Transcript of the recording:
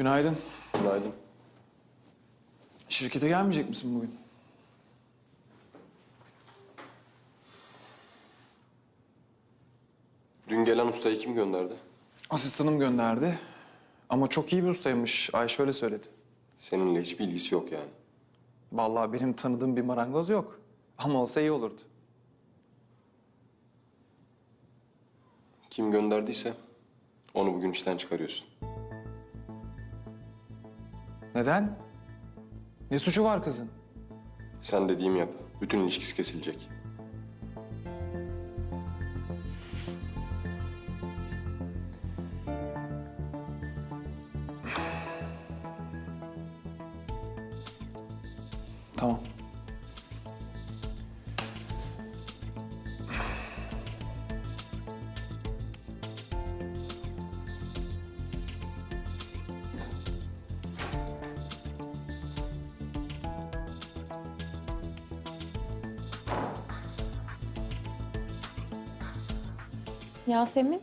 Günaydın. Günaydın. Şirkete gelmeyecek misin bugün? Dün gelen ustayı kim gönderdi? Asistanım gönderdi. Ama çok iyi bir ustaymış. Ayşe öyle söyledi. Seninle hiçbir ilgisi yok yani. Vallahi benim tanıdığım bir marangoz yok. Ama olsa iyi olurdu. Kim gönderdiyse onu bugün işten çıkarıyorsun. Neden? Ne suçu var kızın? Sen dediğimi yap. Bütün ilişkisi kesilecek. Tamam. Yasemin,